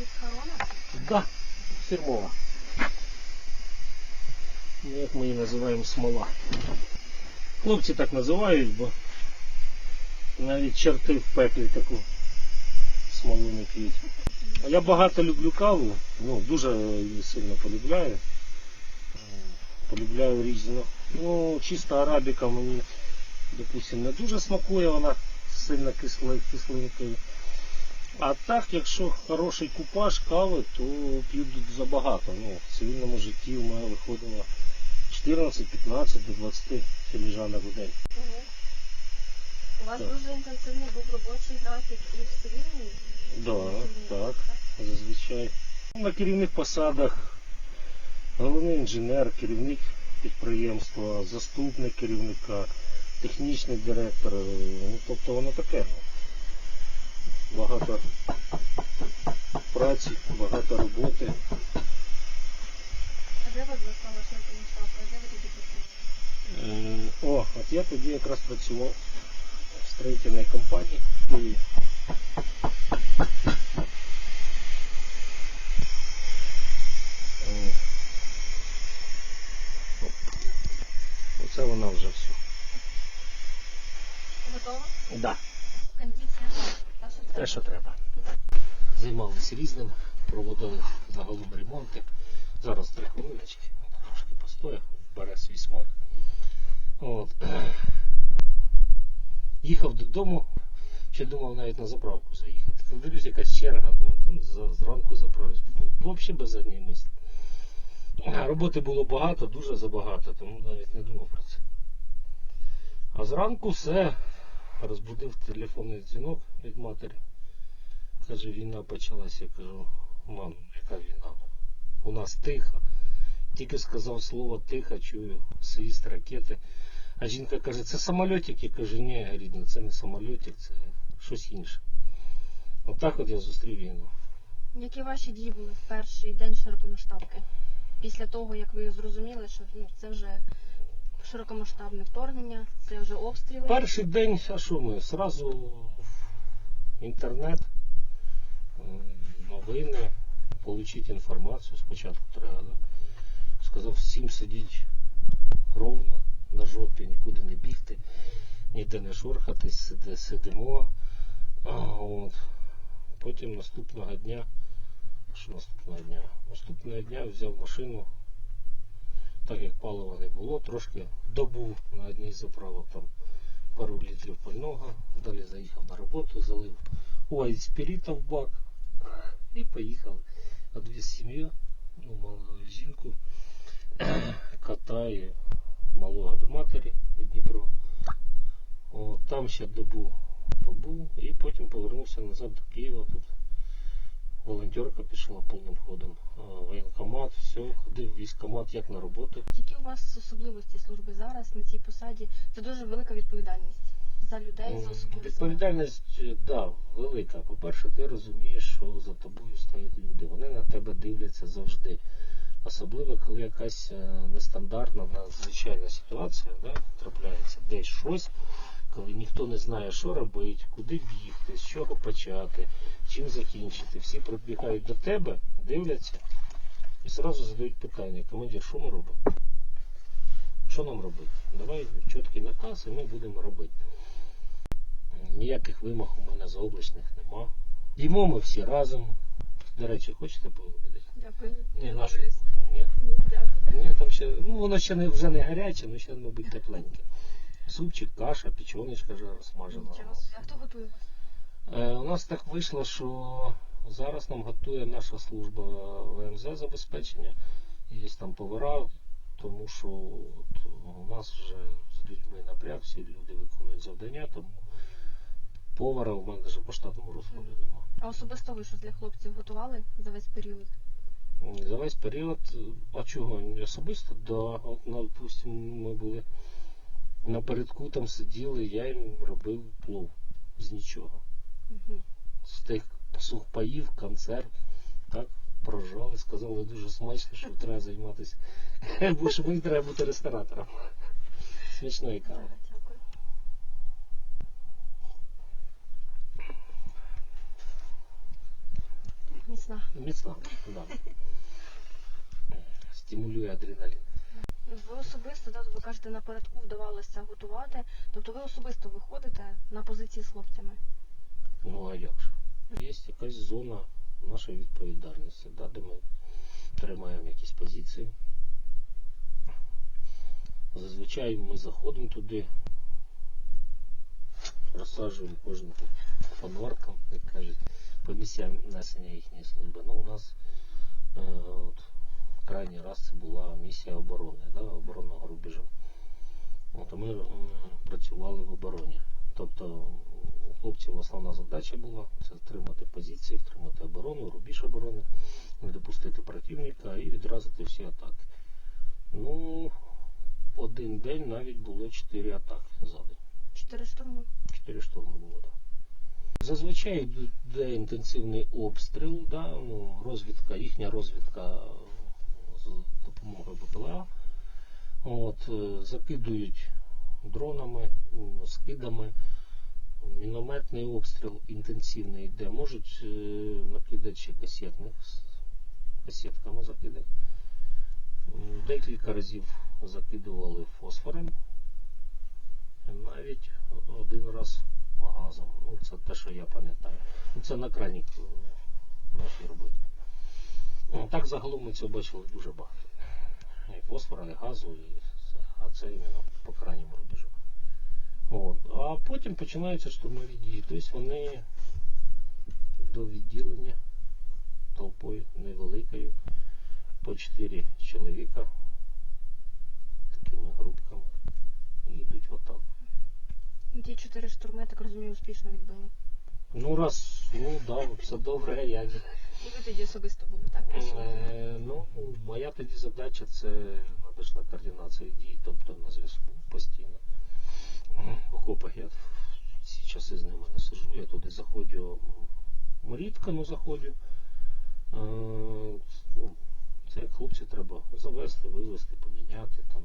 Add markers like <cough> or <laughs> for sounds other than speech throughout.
від Харона? Да, фірмова. Ну, Як ми її називаємо смола. Хлопці так називають, бо навіть чорти в пеклі таку смолу не п'ють. Я багато люблю каву, ну дуже її сильно полюбляю. Полюбляю різну. Ну, чиста арабіка мені, допустим, не дуже смакує, вона сильно кислинкою. А так, якщо хороший купаж кави, то п'ю забагато. Ну, в цивільному житті у мене виходило 14, 15 до 20 філіжанок в день. Угу. У вас Так. дуже інтенсивний був робочий графік і в цивільній? Да, так, зазвичай. На керівних посадах головний інженер, керівник підприємства, заступник керівника, технічний директор. Ну, тобто воно таке. ну, Багато праці, багато роботи. А де вас застала широкому штабу? Де ви тоді працювали? Е, О, от я тоді якраз працював в строїтельній компанії в Києві. Е, оп. Оце вона вже все. Готова? Да, Кондиція? Та, що Те, що треба. Займалися різним, проводили загалом ремонти. Зараз три хвилиночки, трошки постояв, бере свій смак. От. Їхав додому, ще думав навіть на заправку заїхати. Дивлюсь, якась черга, думаю, там зранку заправлюсь. Взагалі без задньої мислі. Роботи було багато, дуже забагато, тому навіть не думав про це. А зранку все, розбудив телефонний дзвінок від матері. Каже, війна почалася. Я кажу, мам, яка війна? У нас тихо. Тільки сказав слово тихо, чую свіст ракети. А жінка каже, це самольотик. Я кажу, ні, рідна, це не самольотик, це щось інше. Отак от я зустрів війну. Які ваші дії були в перший день широкомасштабки? Після того, як ви зрозуміли, що ну, це вже широкомасштабне вторгнення, це вже обстріли. Перший день, а що ми? Сразу в інтернет, новини, отримати інформацію. Спочатку треба. Да? Сказав всім сидіть ровно на жопі, нікуди не бігти, ніде не шорхатись, сиди, сидимо. А, от. Потім наступного дня. Що наступного дня? Наступного дня взяв машину, так як палива не було, трошки добув на одній заправок там пару літрів пального, далі заїхав на роботу, залив ой, спіріта в бак <laughs> і поїхали. Одвіз сім'ю, ну, малу жінку, <clears throat> кота і малого до матері у Дніпро. О, там ще добу побув і потім повернувся назад до Києва. Тут волонтерка пішла повним ходом. Воєнкомат, все, ходив військкомат як на роботу. Які у вас особливості служби зараз на цій посаді? Це дуже велика відповідальність за людей, за особливості. Відповідальність, е, да, велика. По-перше, ти розумієш, що за тобою стоять люди. Вони на тебе дивляться завжди. Особливо, коли якась е, нестандартна, надзвичайна ситуація да, трапляється, десь щось, коли ніхто не знає, що робити, куди бігти, з чого почати, чим закінчити. Всі прибігають до тебе, дивляться і одразу задають питання, командир, що ми робимо? Що нам робити? Давай чіткий наказ і ми будемо робити. Ніяких вимог у мене заоблачних нема. Їмо ми всі разом. До речі, хочете пообідати? Дякую. Ні, нашу кухню, ні? Ні, дякую. Ні, там ще, ну воно ще не, вже не гаряче, але ще, мабуть, тепленьке. Супчик, каша, печоночка жара смажена. Нічого собі. А хто готує вас? Е, у нас так вийшло, що зараз нам готує наша служба ВМЗ забезпечення. Є там повара, тому що от, у нас вже з людьми напряг, всі люди виконують завдання, тому повара у мене навіть по штатному розкладу немає. А особисто ви що для хлопців готували за весь період? За весь період, а чого особисто? Да, от, ну, допустим, ми були напередку там сиділи, я їм робив плов з нічого. Угу. З тих сухпаїв, концерт, так, прожали, сказали дуже смачно, що треба займатися. <laughs> Бо що мені треба бути ресторатором. Смачної кави. Міцна. Міцна, да. Стимулює адреналін. Ви особисто, да, ви кажете, напередку вдавалося готувати. Тобто ви особисто виходите на позиції з хлопцями. Ну а як же? Є якась зона нашої відповідальності, да, де ми тримаємо якісь позиції. Зазвичай ми заходимо туди, розсаджуємо кожного по норкам, як кажуть, по місцям несення їхньої служби. Ну, у нас е, от, крайній раз це була місія оборони, да, оборонного рубежу. От, ми м, працювали в обороні. Тобто у хлопців основна задача була це тримати позиції, тримати оборону, рубіж оборони, не допустити противника і відразити всі атаки. Ну, один день навіть було 4 атаки за день. Чотири штурми. 4 штурми було, так. Зазвичай йде інтенсивний обстріл, да, ну, розвідка, їхня розвідка з допомогою БПЛА. От, е, закидують дронами, скидами. Мінометний обстріл інтенсивний йде. Можуть е, накидати ще касетних, касетками закидати. Декілька разів закидували фосфором. Навіть один раз газом. Ну, це те, що я пам'ятаю. Ну, Це на крайній е, нашій роботі. Ну, так загалом ми цього бачили дуже багато. І фосфора, і газу, і а це іменно по крайньому рубежу. От. А потім починаються штурмові дії. Тобто вони до відділення толпою невеликою, по 4 чоловіка такими групками і йдуть в атаку. Ті чотири штурми, я так розумію, успішно відбили. Ну раз, ну да, все добре, як. <laughs> І ви тоді особисто були, так? Е, Ну, моя тоді задача це надійшла координація дій, тобто на зв'язку постійно. В окопах я в ці часи з ними не сижу, я туди заходжу рідко, ну заходжу. Е, ну, Це як хлопці треба завести, вивезти, поміняти там.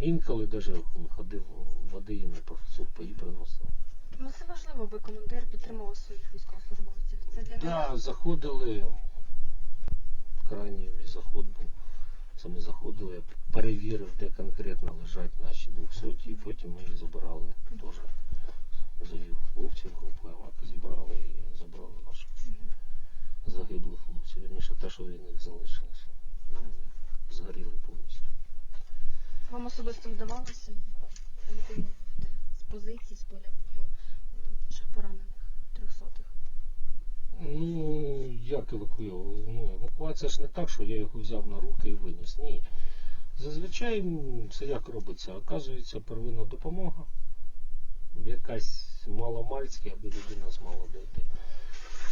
Інколи навіть ходив води і на сухпаї приносив. Ну це важливо, аби командир підтримував своїх військовослужбовців. Це для Да, них. заходили. Крайній заход був. Саме заходили, я перевірив, де конкретно лежать наші 200, і потім ми їх забирали. Теж завів хлопців, групу АВАК зібрали і забрали наших загиблих хлопців. Вірніше те, що від них залишилося. Вони Згоріли повністю. Особисто вдавалося евакуювати з позицій, з поля бою наших поранених трьохсотих? Ну, як евакуював? Ну, евакуація ж не так, що я його взяв на руки і виніс. Ні. Зазвичай це як робиться? Оказується первинна допомога. Якась маломальська, аби людина змогла дойти.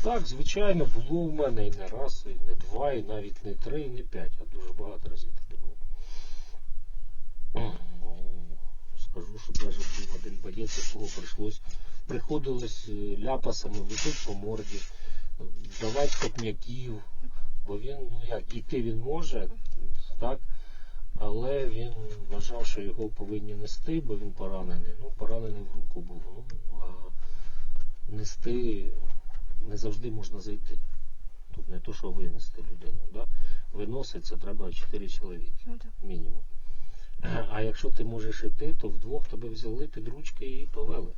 Так, звичайно, було в мене і не раз, і не два, і навіть не три, і не п'ять, а дуже багато разів таке було. Скажу, що навіть був один боєць, якого прийшлось, приходилось е, ляпасами летить по морді, давати копняків, бо він, ну як, іти він може, так, але він вважав, що його повинні нести, бо він поранений. Ну, поранений в руку був. Ну, а нести не завжди можна зайти. Тут не то, що винести людину. Да? Виносить це треба 4 чоловіки Ну мінімум. А якщо ти можеш іти, то вдвох тебе взяли під ручки і повели.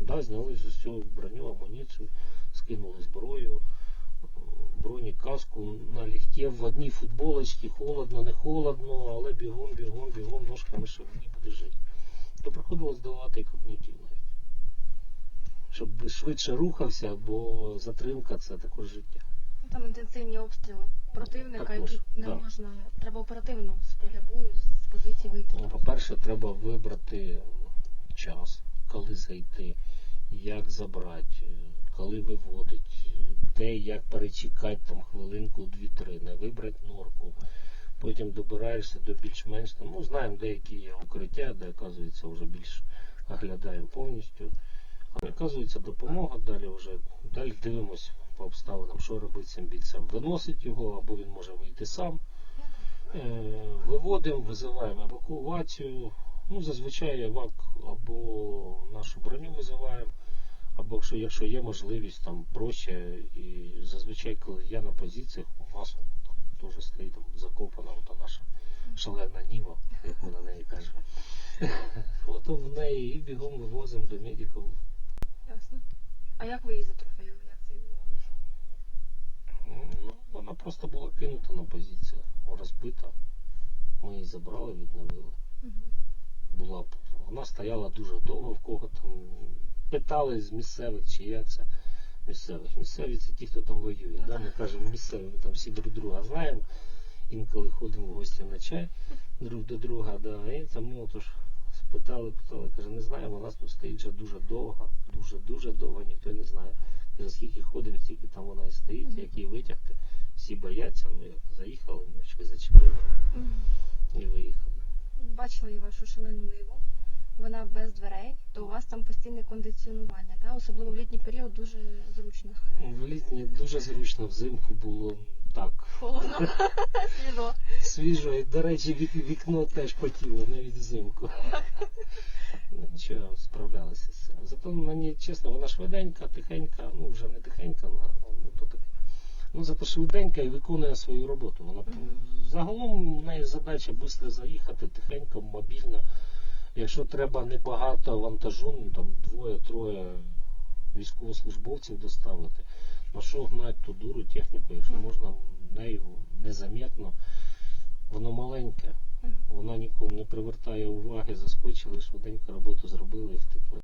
Да, зняли з усього броню, амуніцію, скинули зброю, броні, каску на ліхті, в одній футболочці, холодно, не холодно, але бігом, бігом, бігом, ножками, щоб не буде жити. То приходилось давати і навіть. Щоб швидше рухався, бо затримка це також життя. Ну, Там інтенсивні обстріли противника, Також, які не да. можна. Треба оперативно з поля бою, з позиції вийти. Ну, По-перше, треба вибрати час, коли зайти, як забрати, е, коли виводить, де як перечекати там хвилинку, дві-три, не вибрати норку. Потім добираєшся до більш-менш там, ну знаємо деякі є укриття, де оказується вже більш оглядаємо повністю. А оказується допомога, далі вже далі дивимось по обставинам, що робити цим бійцем. Виносить його, або він може вийти сам. Е, Виводимо, визиваємо евакуацію. Ну, зазвичай евак або нашу броню визиваємо, Або якщо, якщо є можливість, там проще. І зазвичай, коли я на позиціях, у вас там теж стоїть там закопана ота наша шалена ніва, як ми на неї кажемо. <laughs> От в неї і бігом вивозимо до медиків. Ясно. А як ви її затрофеїли? Як це відбувалося? Ну, вона просто була кинута на позицію, розбита. Ми її забрали, відновили. Угу. Була вона стояла дуже довго, в кого там питали з місцевих, чи я це місцевих. Місцеві це ті, хто там воює. Да? Ми кажемо місцеві, ми там всі друг друга знаємо. Інколи ходимо в гості на чай друг до друга, да. і там ми отож спитали, питали, каже, не знаємо, у нас тут стоїть вже дуже довго, дуже дуже довго, ніхто не знає. Каже, скільки ходимо, стільки там вона і стоїть, як її витягти. Всі бояться, ну як заїхали, ми зачепили і виїхали. Бачила я вашу шалену ниву. Вона без дверей, то у вас там постійне кондиціонування, та? особливо в літній період дуже зручно. В літні дуже зручно, взимку було так Холодно, <laughs> свіжо. свіжо, і, до речі, вік- вікно теж потіло, навіть взимку. <laughs> Ну, Нічого, справлялися з цим. Зато мені, чесно, вона швиденька, тихенька, ну вже не тихенька, ну, ну то таке. Ну, зато швиденька і виконує свою роботу. Вона загалом в неї задача швидко заїхати, тихенько, мобільно. Якщо треба небагато вантажу, ну там двоє-троє військовослужбовців доставити, на що гнать ту дуру техніку, якщо можна нею незаметно. Воно маленьке, вона нікому не привертає уваги, заскочили, швиденько роботу зробили і втекли.